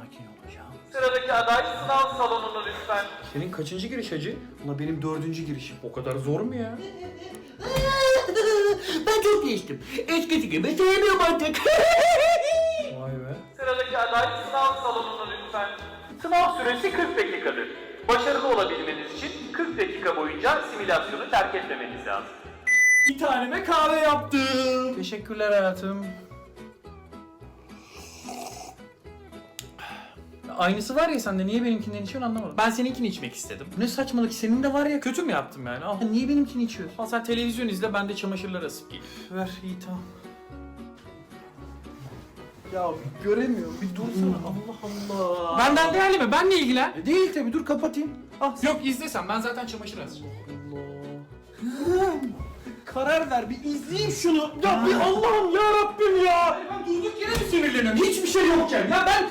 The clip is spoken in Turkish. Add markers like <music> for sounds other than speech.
sakin olacağım. Sıradaki aday sınav salonuna lütfen. Senin kaçıncı giriş hacı? Ula benim dördüncü girişim. O kadar zor mu ya? <laughs> ben çok değiştim. Eskisi gibi sevmiyorum artık. <laughs> Vay be. Sıradaki aday sınav salonuna lütfen. Sınav süresi 40 dakikadır. Başarılı olabilmeniz için 40 dakika boyunca simülasyonu terk etmemeniz lazım. Bir taneme kahve yaptım. Teşekkürler hayatım. Aynısı var ya sende niye benimkinden içiyorsun anlamadım. Ben seninkini içmek istedim. Ne saçmalık senin de var ya kötü mü yaptım yani? Al. Niye benimkini içiyorsun? Al sen televizyon izle ben de çamaşırlar asıp geleyim. Ver iyi tamam. Ya göremiyorum bir dursana Allah Allah. Benden değerli mi? Benle ilgilen. E değil tabi dur kapatayım. Ah, Yok izlesem ben zaten çamaşır asacağım. Allah. <laughs> Karar ver bir izleyeyim şunu. Ya bir Allah'ım ya Rabbim ya. Ben durduk yere mi sinirleniyorum? Hiçbir şey yokken. Ya ben